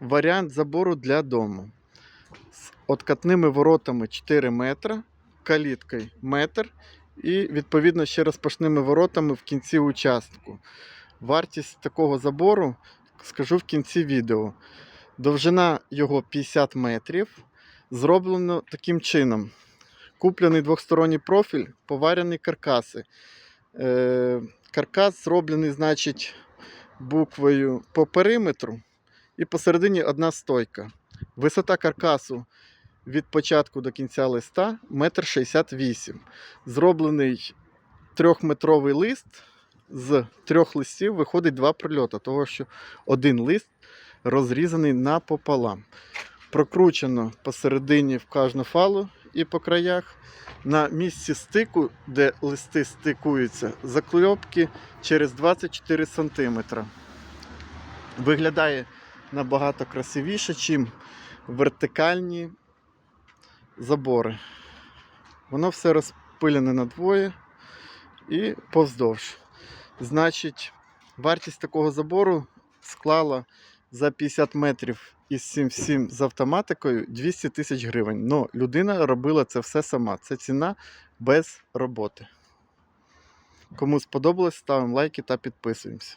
варіант забору для дому. З откатними воротами 4 метра, каліткою метр і відповідно ще розпашними воротами в кінці участку. Вартість такого забору скажу в кінці відео. Довжина його 50 метрів. Зроблено таким чином. Куплений двохсторонній профіль, поварені каркаси. Е, каркас зроблений, значить, буквою по периметру і посередині одна стойка. Висота каркасу від початку до кінця листа 1,68 м. Зроблений трьохметровий лист. З трьох листів виходить два прильоти, того що один лист розрізаний напополам. Прокручено посередині в кожну фалу і по краях. На місці стику, де листи стикуються, закльопки через 24 см. Виглядає набагато красивіше, ніж вертикальні забори. Воно все розпилене на двоє і повздовж. Значить, вартість такого забору склала за 50 метрів із 7,7 з автоматикою 200 тисяч гривень. Но людина робила це все сама. Це ціна без роботи. Кому сподобалось, ставимо лайки та підписуємося.